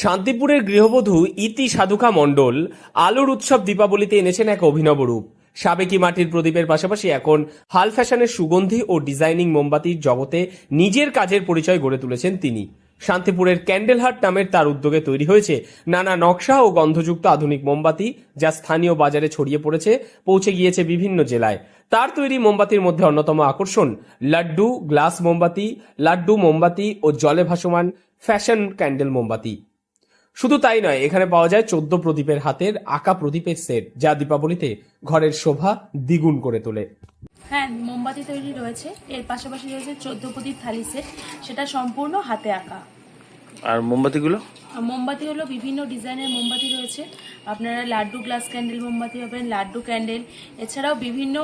শান্তিপুরের গৃহবধূ ইতি সাধুকা মণ্ডল আলোর উৎসব দীপাবলিতে এনেছেন এক অভিনব রূপ। সাবেকি মাটির প্রদীপের পাশাপাশি এখন হাল ফ্যাশনের সুগন্ধি ও ডিজাইনিং মোমবাতির জগতে নিজের কাজের পরিচয় গড়ে তুলেছেন তিনি। শান্তিপুরের ক্যান্ডেলহাট নামের তার উদ্যোগে তৈরি হয়েছে নানা নকশা ও গন্ধযুক্ত আধুনিক মোমবাতি, যা স্থানীয় বাজারে ছড়িয়ে পড়েছে, পৌঁছে গিয়েছে বিভিন্ন জেলায়। তার তৈরি মোমবাতির মধ্যে অন্যতম আকর্ষণ লাড্ডু, গ্লাস মোমবাতি, লাড্ডু মোমবাতি ও জলে ভাসমান ফ্যাশন ক্যান্ডেল মোমবাতি। শুধু তাই নয় এখানে পাওয়া যায় চোদ্দ প্রদীপের হাতের আঁকা প্রদীপের সেট যা দীপাবলিতে ঘরের শোভা দ্বিগুণ করে তোলে। হ্যাঁ মোমবাতি তৈরি রয়েছে। এর পাশাপাশি রয়েছে চোদ্দ প্রদীপ থালি সেট সেটা সম্পূর্ণ হাতে আঁকা। আর মোমবাতিগুলো? আর মোমবাতি হলো বিভিন্ন ডিজাইনের মোমবাতি রয়েছে। আপনারা লাড্ডু গ্লাস ক্যান্ডেল মোমবাতি পাবেন লাড্ডু ক্যান্ডেল এছাড়াও বিভিন্ন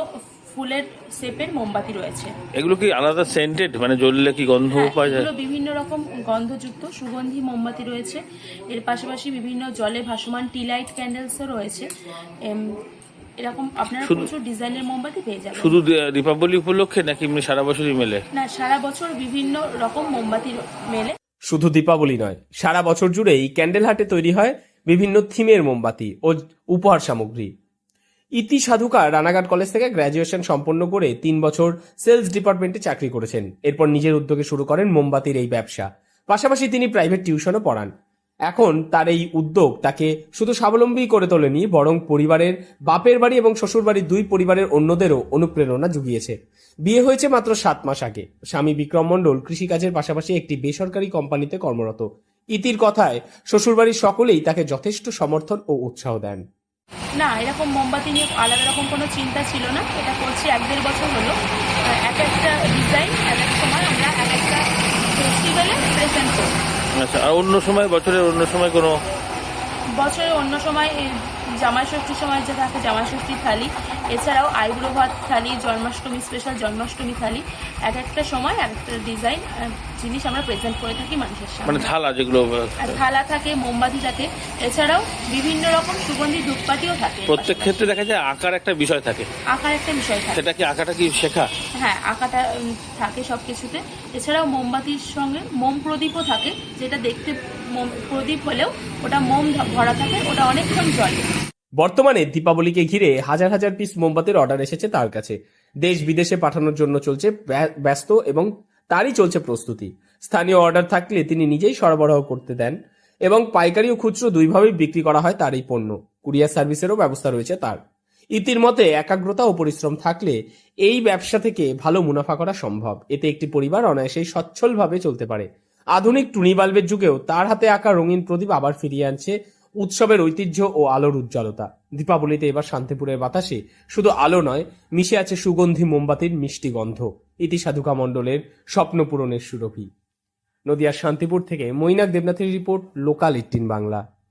ফুলের শেপের মোমবাতি রয়েছে। এগুলো কি আলাদা সেন্টেড মানে জ্বললে কি গন্ধ হ্যাঁ, পাওয়া যায়? এগুলো বিভিন্ন রকম গন্ধযুক্ত সুগন্ধি মোমবাতি রয়েছে। এর পাশাপাশি বিভিন্ন জলে ভাসমান টি লাইট ক্যান্ডেলসও রয়েছে। এরকম আপনারা শুধু- প্রচুর ডিজাইনের মোমবাতি পেয়ে যাবেন। শুধু দীপাবলি উপলক্ষে নাকি এমনি সারা বছরই মেলে? না সারা বছর বিভিন্ন রকম মোমবাতি মেলে। শুধু দীপাবলি নয় সারা বছর জুড়েই ক্যান্ডেল হাটে তৈরি হয় বিভিন্ন থিমের মোমবাতি ও উপহার সামগ্রী। ইতি সাধুকা রানাঘাট কলেজ থেকে গ্র্যাজুয়েশন সম্পন্ন করে তিন বছর সেলস ডিপার্টমেন্টে চাকরি করেছেন। এরপর নিজের উদ্যোগে শুরু করেন মোমবাতির এই ব্যবসা। পাশাপাশি তিনি প্রাইভেট টিউশনও পড়ান। এখন তার এই উদ্যোগ তাকে শুধু স্বাবলম্বী করে তোলেনি, বরং পরিবারের বাপের বাড়ি এবং শ্বশুর বাড়ির দুই পরিবারের অন্যদেরও অনুপ্রেরণা জুগিয়েছে। বিয়ে হয়েছে মাত্র সাত মাস আগে। স্বামী বিক্রম মণ্ডল কৃষিকাজের পাশাপাশি একটি বেসরকারি কোম্পানিতে কর্মরত। ইতির কথায় শ্বশুরবাড়ির সকলেই তাকে যথেষ্ট সমর্থন ও উৎসাহ দেন। না এরকম মোমবাতি নিয়ে আলাদা রকম কোনো চিন্তা ছিল না। এটা করছি এক দেড় বছর হলো। এক একটা ডিজাইন এক এক সময় আমরা এক একটা ফেস্টিভ্যালে প্রেজেন্ট করি। আচ্ছা আর অন্য সময় বছরের অন্য সময় কোনো বছরের অন্য সময় জামাই ষষ্ঠীর সময় যে থাকে জামাই ষষ্ঠীর থালি। এছাড়াও আইবুড়ো ভাত থালি জন্মাষ্টমী স্পেশাল জন্মাষ্টমী থালি। এক একটা সময় এক একটা ডিজাইন জিনিস আমরা প্রেজেন্ট করে থাকি মানুষের মানে সামনে থালা যেগুলো থালা থাকে মোমবাতি থাকে। এছাড়াও বিভিন্ন রকম সুগন্ধি ধূপকাঠিও থাকে। প্রত্যেক ক্ষেত্রে দেখা যায় আঁকার একটা বিষয় থাকে। আঁকার একটা বিষয় থাকে। সেটা কি আঁকাটা কি শেখা? হ্যাঁ আঁকাটা থাকে সব কিছুতে এছাড়াও মোমবাতির সঙ্গে মোম প্রদীপও থাকে যেটা দেখতে মোম প্রদীপ হলেও ওটা মোম ভরা থাকে ওটা অনেকক্ষণ জলে বর্তমানে দীপাবলিকে ঘিরে হাজার হাজার পিস মোমবাতির অর্ডার এসেছে তার কাছে। দেশ বিদেশে পাঠানোর জন্য চলছে ব্যা- ব্যস্ত এবং তারই চলছে প্রস্তুতি। স্থানীয় অর্ডার থাকলে তিনি নিজেই সরবরাহ করতে দেন এবং পাইকারি ও খুচরো দুইভাবেই বিক্রি করা হয় তার এই পণ্য। কুরিয়ার সার্ভিসেরও ব্যবস্থা রয়েছে তার। ইতির মতে একাগ্রতা ও পরিশ্রম থাকলে এই ব্যবসা থেকে ভালো মুনাফা করা সম্ভব। এতে একটি পরিবার অনায়াসেই সচ্ছলভাবে চলতে পারে। আধুনিক টুনি বাল্বের যুগেও তার হাতে আঁকা রঙিন প্রদীপ আবার ফিরিয়ে আনছে উৎসবের ঐতিহ্য ও আলোর উজ্জ্বলতা। দীপাবলিতে এবার শান্তিপুরের বাতাসে শুধু আলো নয়, মিশে আছে সুগন্ধি মোমবাতির মিষ্টি গন্ধ। ইতি সাধুকা মণ্ডলের স্বপ্ন পূরণের সুরভি। নদিয়ার শান্তিপুর থেকে মৈনাক দেবনাথের রিপোর্ট, লোকাল ইট্টিন বাংলা।